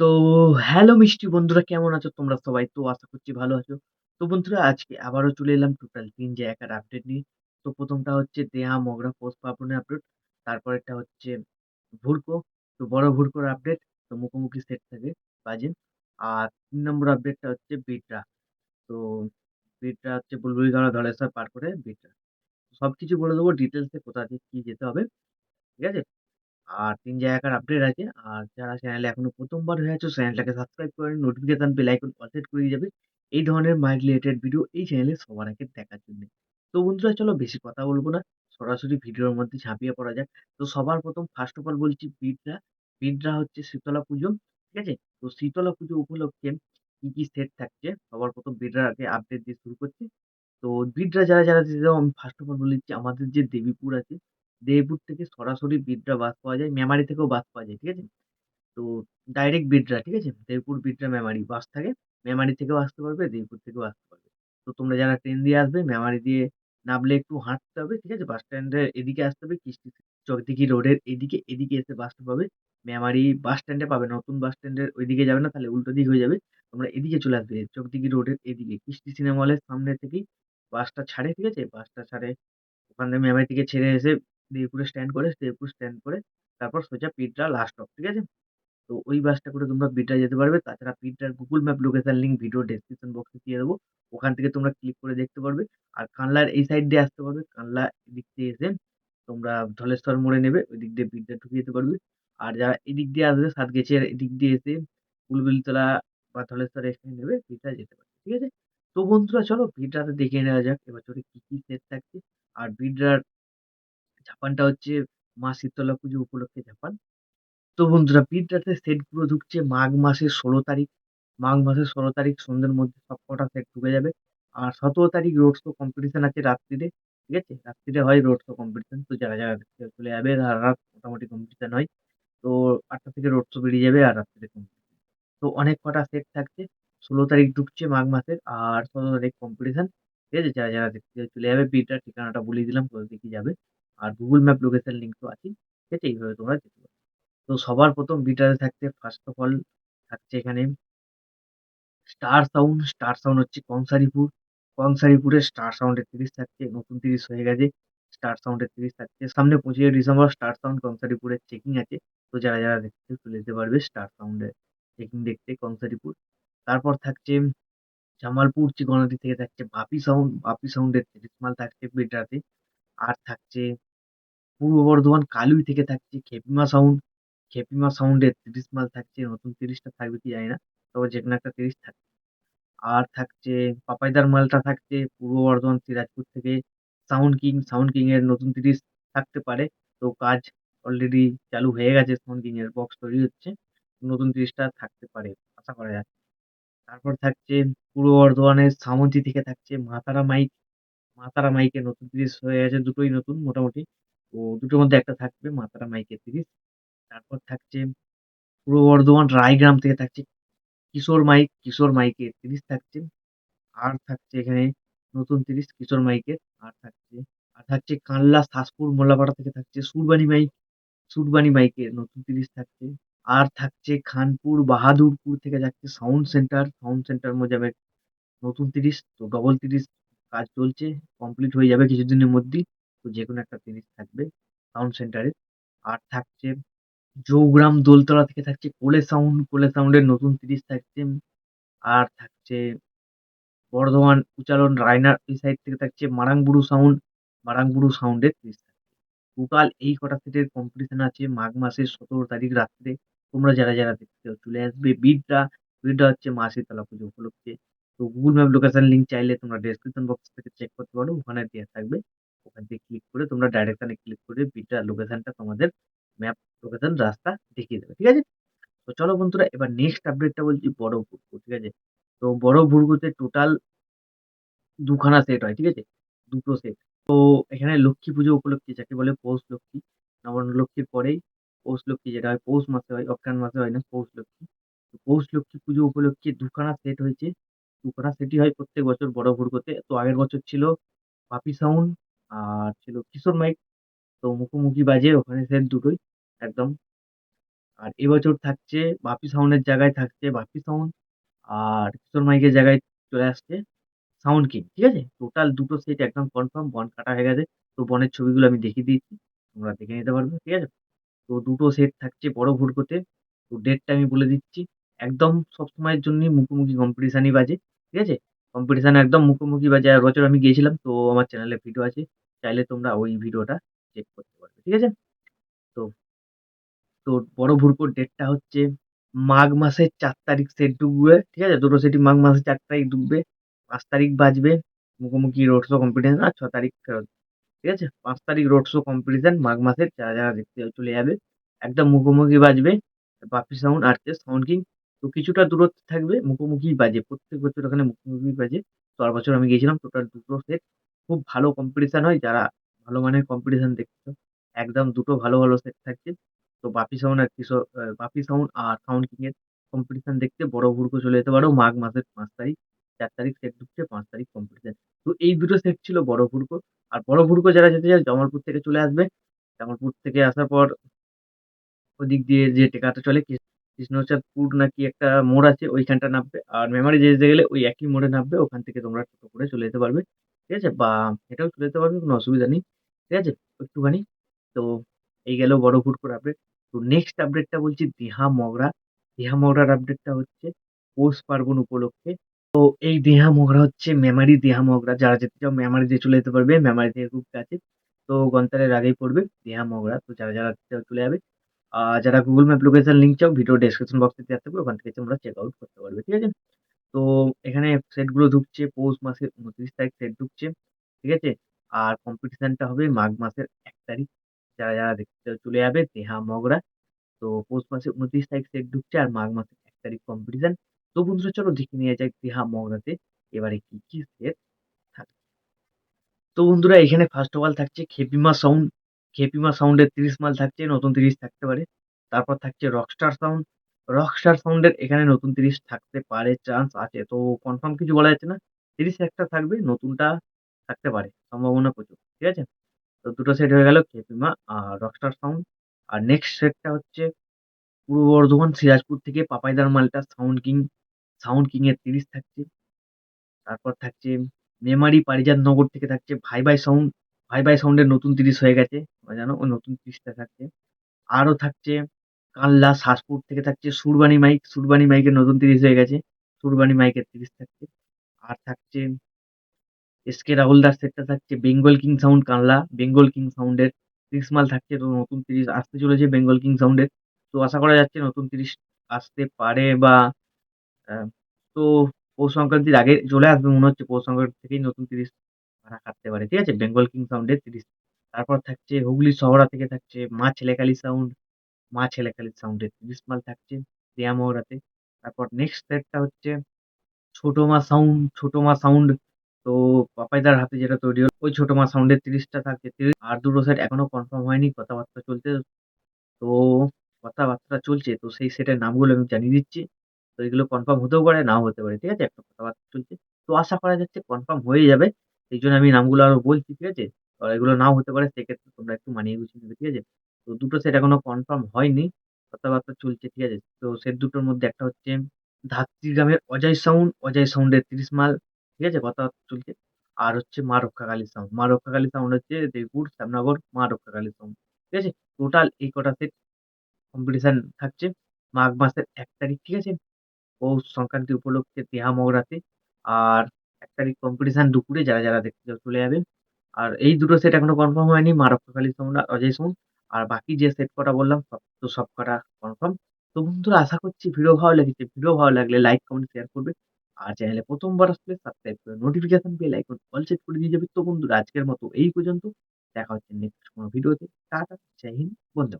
তো হ্যালো মিষ্টি বন্ধুরা, কেমন আছো তোমরা সবাই? তো আশা করছি ভালো আছো। তো বন্ধুরা, আজকে আবারও চলে এলাম টোটাল ৩ জায়গার আপডেট নিয়ে। তো প্রথমটা হচ্ছে দেহা, মগরা পোস্ট পার্বণের আপডেট। তারপরেরটা হচ্ছে ভুরকো। তো বড় ভুরকোর আপডেট। তো মুখোমুখি সেট থাকে বাজে। আর তিন নম্বর আপডেটটা হচ্ছে বিটরা। তো বিটরা হচ্ছে বুলবুলিগাড়া ধলেশ্বর পার করে বিটরা। সব কিছু বলে দেবো ডিটেলসে কোথা থেকে কি যেতে হবে। ঠিক আছে? আর ৩ জায়গাকার আপডেট আছে। আর যারা চ্যানেলে এখনও ১ম বার হয়ে আছো চ্যানেলটাকে সাবস্ক্রাইব করে notification bell icon all set করে যাবে। এই ধরনের মাইন্ড রিলেটেড ভিডিও এই চ্যানেলে সবার আগে দেখার জন্য। তো বন্ধুরা চলো বেশি কথা বলব না। সরাসরি ভিডিওর মধ্যে ঝাঁপিয়ে পড়া যাক। তো সবার প্রথম ফার্স্ট অফ অল বলছি বিটরা। বিটরা হচ্ছে শীতলা পুজো। ঠিক আছে? তো শীতলা পুজো উপলক্ষে কী, কী সেট থাকছে সবার প্রথম বিটরার আগে আপডেট দিয়ে শুরু করছি। তো বিটরা যারা, যারা আমি ফার্স্ট অফ অল বলে দিচ্ছি আমাদের যে দেবীপুর আছে দেবীপুর থেকে সরাসরি বিটরা বাস পাওয়া যায়। মেমারি থেকেও বাস পাওয়া যায়। ঠিক আছে? তো ডাইরেক্ট বিটরা, ঠিক আছে? দেবীপুর, বিদ্রা মেমারি বাস থাকে। মেমারি থেকেও আসতে পারবে, দেবীপুর থেকেও আসতে পারবে। তো তোমরা যারা ট্রেন দিয়ে আসবে মেমারি দিয়ে নামলে একটু হাঁটতে হবে। ঠিক আছে? বাস স্ট্যান্ডের এদিকে আসতে হবে কৃষ্টি চকদিঘি রোডের এদিকে, এদিকে এসে বাসটা পাবে। মেমারি বাস স্ট্যান্ডে পাবে। নতুন বাস স্ট্যান্ডের ওইদিকে যাবে না তাহলে উল্টো দিক হয়ে যাবে। তোমরা এদিকে চলে আসবে। চকদিঘি রোডের এদিকে কৃষ্টি সিনেমা হলের সামনে থেকেই বাসটা ছাড়ে। ঠিক আছে? বাসটা ছাড়ে ওখান থেকে মেমারি থেকে ছেড়ে এসে দেবীপুরে স্ট্যান্ড করে, দেবীপুর স্ট্যান্ড করে তারপর সোজা পিটরা লাস্ট স্টপ। ঠিক আছে? তো ওই বাসটা করে তোমরা বিটরা যেতে পারবে। তাছাড়া পিটরার Google map location link video description বক্সে দিয়ে দেবো। ওখান থেকে তোমরা ক্লিক করে দেখতে পারবে। আর কানলার এই সাইড দিয়ে আসতে পারবে। কানলা এদিক দিয়ে এসে তোমরা ধলেশ্বর মোড়ে নেবে। ওই দিক দিয়ে বিটরা ঢুকে যেতে পারবে। আর যারা এদিক দিয়ে আসবে সাতগেছিয়ার এদিক দিয়ে এসে বুলবুলিতলা বা ধলেশ্বর এখানে নেবে বিটরা যেতে পারবে। ঠিক আছে? তো বন্ধুরা চলো বিটরাতে দেখে নেওয়া যাক এবছরে কী কী সেট থাকছে। আর বিটরার জাপানটা হচ্ছে মা শীতলা পুজো উপলক্ষে জাপান। তো বন্ধুরা বিটরাতে সেটগুলো ঢুকছে মাঘ মাসের ১৬ তারিখ। মাঘ মাসের ১৬ তারিখ সন্ধ্যের মধ্যে সবকটা সেট ঢুকে যাবে। আর ১৭ তারিখ রোড শো কম্পিটিশন আছে রাত্রিরে। ঠিক আছে? রাত্রিরে হয় রোড শো কম্পিটিশন। তো যারা, যারা দেখতে চলে যাবে আর রাত মোটামুটি কম্পিটিশন হয়। তো আটটা থেকে রোড শো বেরিয়ে যাবে আর রাত্রিরে কম্পিটিশন। তো অনেক কটা সেট থাকছে। ১৬ তারিখ ঢুকছে মাঘ মাসের আর ১৭ তারিখ কম্পিটিশন। ঠিক আছে? যারা, যারা দেখতে চলে যাবে বিটরার ঠিকানাটা বলে দিলাম কোথা থেকে যাবে। আর গুগল ম্যাপ লোকেশন লিঙ্ক তো আছেই। আছে? এইভাবে তোমরা যেতে পারবে। তো সবার ১ম বিটরাতে থাকছে ফার্স্ট অফ অল থাকছে এখানে স্টার সাউন্ড, স্টার সাউন্ড হচ্ছে কংসারীপুর। কংসারীপুরে স্টার সাউন্ডের ৩০ থাকছে। নতুন ৩০ হয়ে গেছে। স্টার সাউন্ডের ৩০ থাকছে। সামনে ২৫শে ডিসেম্বর স্টার সাউন্ড কংসারীপুরের চেকিং আছে। তো যারা, যারা দেখতে চলে যেতে পারবে স্টার সাউন্ডের চেকিং দেখতে কংসারীপুর। তারপর থাকছে জামালপুর চিকনাদি থেকে থাকছে বাপি সাউন্ড। বাপি সাউন্ডের ৩০ মাল থাকছে বিটরাতে। আর থাকছে পূর্ব বর্ধমান কালুই থেকে থাকছে খেপিমা সাউন্ড। খেপিমা সাউন্ডের ৩০ মাল থাকছে। নতুন তিরিশটা থাকবে, কি জানি না। তবে যে কোনো একটা ৩০ থাকছে। আর থাকছে পাপাইদার মালটা থাকছে পূর্ব বর্ধমান সিরাজপুর থেকে সাউন্ড কিং। সাউন্ড কিং এর নতুন ৩০ থাকতে পারে। তো কাজ অলরেডি চালু হয়ে গেছে সাউন্ড কিং এর বক্স তৈরি হচ্ছে। নতুন তিরিশটা থাকতে পারে, আশা করা যাচ্ছে। তারপর থাকছে পূর্ব বর্ধমানের সামন্তী থেকে থাকছে মাতারা মাইক। মাতারা মাইকের নতুন ৩০ হয়ে গেছে। দুটোই নতুন মোটামুটি। তো দুটোর মধ্যে একটা থাকবে মাতারা মাইকের ৩০। তারপর থাকছে পূর্ব বর্ধমান রায়গ্রাম থেকে থাকছে কিশোর মাইক। কিশোর মাইকের ৩০ থাকছে। আর থাকছে এখানে নতুন ৩০ কিশোর মাইকের। আর থাকছে আর থাকছে কানলা শাসপুর মোল্লাপাড়া থেকে থাকছে সুরবানি মাইক। সুরবানি মাইকের নতুন ৩০ থাকছে। আর থাকছে খানপুর বাহাদুরপুর থেকে যাচ্ছে সাউন্ড সেন্টার। সাউন্ড সেন্টার মোজামের নতুন ৩০ তো ডবল ৩০ কাজ চলছে। কমপ্লিট হয়ে যাবে কিছুদিনের মধ্যেই। তো যেকোনো একটা ৩০ থাকবে সাউন্ড সেন্টারে। আর থাকছে জৌগ্রাম দোলতলা থেকে থাকছে কোলে সাউন্ড। কোলে সাউন্ডের নতুন ৩০ থাকছে। আর থাকছে বর্ধমান উচ্চারণ রায়নার এই সাইড থেকে থাকছে মারাংবুরু সাউন্ড। মারাংবুরু সাউন্ডের ৩০ থাকছে। টোটাল এই কটা সেটের কম্পিটিশন আছে মাঘ মাসের ১৭ তারিখ রাত্রে। তোমরা যারা, যারা দেখতে চলে আসবে। বিটরা, বিটরা হচ্ছে মা শীতলা পুজো উপলক্ষে। তো গুগল ম্যাপ লোকেশন লিঙ্ক চাইলে তোমরা ডেসক্রিপশন বক্স থেকে চেক করতে পারো। ওখানে দেয়া থাকবে। ওখান থেকে ক্লিক করে তোমরা ডাইরেকশন ক্লিক করে বিটরার লোকেশনটা তোমাদের ম্যাপ লোকেশন রাস্তা দেখিয়ে দেবে। ঠিক আছে? তো চলো বন্ধুরা এবার নেক্সট আপডেটটা বলছি বড় ভুরকু। ঠিক আছে? তো বড় ভুরকুতে টোটাল দুখানা সেট হয়। ঠিক আছে? দুটো সেট। তো এখানে লক্ষ্মী পুজো উপলক্ষে যাকে বলে পৌষ লক্ষ্মী। নবান্ন লক্ষ্মীর পরেই পৌষ লক্ষ্মী যেটা হয় পৌষ মাসে হয়, অগ্রহায়ণ মাসে হয় না পৌষ লক্ষ্মী। তো পৌষ লক্ষ্মী পুজো উপলক্ষে দুখানা সেট হয়েছে। দুখানা সেটই হয় প্রত্যেক বছর বড় ভুরকুতে। তো আগের বছর ছিল পাপি সাউন্ড আর ছিল কিশোর মাইক। তো মুখোমুখি বাজে ওখানে সেট দুটোই, একদম। আর এবছর থাকছে বাপি সাউন্ডের জায়গায় থাকছে বাপি সাউন্ড আর কিশোর মাইকের জায়গায় চলে আসছে সাউন্ড কিং, ঠিক আছে? টোটাল দুটো সেট একদম কনফার্ম বন কাটা হয়ে গেছে। তো বনের ছবিগুলো আমি দেখিয়ে দিয়েছি, তোমরা দেখে নিতে পারবে, ঠিক আছে? তো দুটো সেট থাকছে বড় ভোট করতে। তো ডেটটা আমি বলে দিচ্ছি, একদম সবসময়ের জন্যই মুখোমুখি কম্পিটিশানই বাজে, ঠিক আছে? কম্পিটিশান একদম মুখোমুখি বা আর বছর আমি গিয়েছিলাম, তো আমার চ্যানেলে ভিডিও আছে। চাইলে তোমরা ওই ভিডিওটা চেক করতে পারবে, ঠিক আছে? তো তো বড় ভুরকোর ডেটটা হচ্ছে মাঘ মাসের চার তারিখ সেট ঢুকবে ঠিক আছে? দুটো সেটি মাঘ মাসের চার তারিখ ঢুকবে পাঁচ তারিখ বাজবে, মুখোমুখি রোড শো কম্পিটিশন আর ছ তারিখ ফেরত, ঠিক আছে? পাঁচ তারিখ রোড শো কম্পিটিশন মাঘ মাসের, যারা যারা দেখতে চলে যাবে, একদম মুখোমুখি বাজবে, বাপি সাউন্ড আর সাউন্ড কিং তো কিছুটা দূরত্ব থাকবে, মুখোমুখি বাজে, প্রত্যেক বছর ওখানে মুখোমুখি বাজে। আর বছর আমি গিয়েছিলাম টোটাল দুটো সেট খুব ভালো কম্পিটিশন হয় যারা ভালো মানের কম্পিটিশন দেখছ। একদম দুটো ভালো ভালো সেট থাকছে। তো বাপি সাউন্ড আর কিশোর বাপি সাউন্ড আর সাউন্ড কিং এর কম্পিটিশন দেখতে বড় ভুরকো চলে যেতে পারো, মাঘ মাসের পাঁচ তারিখ, চার তারিখ সেট ঢুকছে, পাঁচ তারিখ কম্পিটিশন তো এই দুটো সেট ছিল বড় ভুরকো। আর বড় ভুরকো যারা যেতে চায়, জামালপুর থেকে চলে আসবে। জামালপুর থেকে আসার পর ওদিক দিয়ে যে টেকাটা চলে কৃ- কৃষ্ণচাঁদপুর নাকি একটা মোড় আছে, ওইখানটা নামবে। আর মেমারি যেতে গেলে ওই একই মোড়ে নামবে, ওখান থেকে তোমরা টোটো করে চলে যেতে পারবে। ঠিক আছে? বা এটাও চলে যেতে পারবে, কোনো অসুবিধা নেই। ঠিক আছে? একটুখানি। তো এই গেল বড় ফুটকোর আপডেট তো নেক্সট আপডেটটা বলছি দিহা মগরা। দিহা মগরার আপডেটটা হচ্ছে পৌষ পার্বণ উপলক্ষে। তো এই দিহা মগরা হচ্ছে মেমারি দিহা মগরা। যারা যেতে চাও মেমারি দিয়ে চলে যেতে পারবে। মেমারি থেকে খুব কাছে। তো গন্তারের আগেই পড়বে দিহা মগরা। তো যারা যারা চলে যাবে যারা গুগল ম্যাপ লোকেশন লিঙ্ক চাও ভিডিও ডেসক্রিপশন বক্সে দেওয়া থাকবে, ওখান থেকে তোমরা চেক আউট করতে পারবে, ঠিক আছে? তো এখানে সেটগুলো ঢুকছে, পৌষ মাসের উনত্রিশ তারিখ সেট ঢুকছে, ঠিক আছে? আর কম্পিটিশনটা হবে মাঘ মাসের এক তারিখ, যারা যারা দেখতে চলে যাবে, দেহা, মগরা। তো পৌষ মাসের উনত্রিশ তারিখ সেট ঢুকছে আর মাঘ মাসের এক তারিখ কম্পিটিশন তো বন্ধুরা, চলো দেখে নিয়ে যাক দেহা, মগরাতে, এবারে কি কি সেট থাকে। তো বন্ধুরা, এখানে ফার্স্ট অফ অল থাকছে খেপিমা সাউন্ড খেপিমা সাউন্ডের তিরিশ মাল থাকছে, নতুন তিরিশ থাকতে পারে। তারপর থাকছে রকস্টার সাউন্ড রকস্টার সাউন্ডের এখানে নতুন তিরিশ থাকতে পারে চান্স আছে। তো কনফার্ম কিছু বলা যাচ্ছে না। তিরিশ একটা থাকবে, নতুনটা থাকতে পারে, সম্ভাবনা প্রচুর, ঠিক আছে? তো দুটো সেট হয়ে গেল খেপিমা আর রকস্টার সাউন্ড আর নেক্সট সেটটা হচ্ছে পূর্ব বর্ধমান সিরাজপুর থেকে পাপাইদার মালটা সাউন্ড কিং সাউন্ড কিং এর তিরিশ থাকছে। তারপর থাকছে মেমারি পারিজাত নগর থেকে থাকছে ভাই ভাই সাউন্ড ভাই ভাই সাউন্ডের নতুন তিরিশ হয়ে গেছে জানো ওই নতুন তিরিশটা থাকছে। আরও থাকছে কাল্লা, শাসপুর থেকে থাকছে সুরবানি মাইক সুরবানি মাইকের নতুন তিরিশ হয়ে গেছে সুরবানি মাইকের তিরিশ থাকছে। আর থাকছে এস কে রাহুল দাস সেটটা থাকছে, বেঙ্গল কিং সাউন্ড কানলা বেঙ্গল কিং সাউন্ডের তিরিশ মাল থাকছে, তো নতুন তিরিশ আসতে চলেছে বেঙ্গল কিং সাউন্ডের তো আশা করা যাচ্ছে নতুন তিরিশ আসতে পারে বা তো পৌষ সংক্রান্তির আগে চলে আসবে, মনে হচ্ছে পৌষ সংক্রান্তি থেকেই নতুন তিরিশ ভাড়া কাটতে পারে, ঠিক আছে? বেঙ্গল কিং সাউন্ডের তিরিশ তারপর থাকছে হুগলি শহরা থেকে থাকছে মা ছেলেকালি সাউন্ড মা ছেলেকালি সাউন্ডের তিরিশ মাল থাকছে দিয়ামোহরাতে তারপর নেক্সট সেটটা হচ্ছে ছোট মা সাউন্ড ছোট মা সাউন্ড তো পাপাইদার হাতে যেটা তৈরি হলো, ওই ছোট মা সাউন্ডের তিরিশটা থাকছে। 30 আর দুটো সেট এখনও কনফার্ম হয়নি, কথাবার্তা চলছে। তো কথাবার্তা চলছে, তো সেই সেটের নামগুলো আমি জানিয়ে দিচ্ছি। তো এগুলো কনফার্ম হতেও পারে, নাও হতে পারে, ঠিক আছে? একটা কথাবার্তা চলছে। তো আশা করা যাচ্ছে কনফার্ম হয়ে যাবে। সেই জন্য আমি নামগুলো আরও বলছি, ঠিক আছে? আর এগুলো নাও হতে পারে, সেক্ষেত্রে তোমরা একটু মানিয়ে গুছিয়ে নেবে, ঠিক আছে? তো দুটো সেট এখনও কনফার্ম হয়নি, কথাবার্তা চলছে, ঠিক আছে? তো সেট দুটোর মধ্যে একটা হচ্ছে ধাত্রী গ্রামের অজয় সাউন্ড অজয় সাউন্ডের তিরিশ মাল, ঠিক আছে? কথাবার্তা চলছে। আর হচ্ছে মা রক্ষাকালী সাউন্ড মা রক্ষাকালী সাউন্ড হচ্ছে দেবপুর, শ্যামনগর, মা রক্ষাকালী সাউন্ড ঠিক আছে? টোটাল এই কটা সেট কম্পিটিশন থাকছে, মাঘ মাসের এক তারিখ, ঠিক আছে? পৌষ সংক্রান্তি উপলক্ষে দেহা মগরাতে, আর এক তারিখ কম্পিটিশন দুপুরে যারা যারা দেখতে চলে যাবে। আর এই দুটো সেট এখনও কনফার্ম হয়নি মা রক্ষাকালী সাউন্ড আর অজয় সাউন্ড আর বাকি যে সেট কটা বললাম, সব তো সব কটা কনফার্ম তো বন্ধুরা, আশা করছি ভিডিও ভালো লেগেছে। ভিডিও ভালো লাগলে লাইক কমেন্ট শেয়ার করবে। আর চ্যানেলে প্রথমবার আসলে সাবস্ক্রাইব করে notification bell icon all set করে দিয়ে যাবে। তো বন্ধুরা, আজকের মতো এই পর্যন্ত। দেখা হচ্ছে নেক্সট কোনো ভিডিওতে টাটা, জয় হিন্দ বন্ধু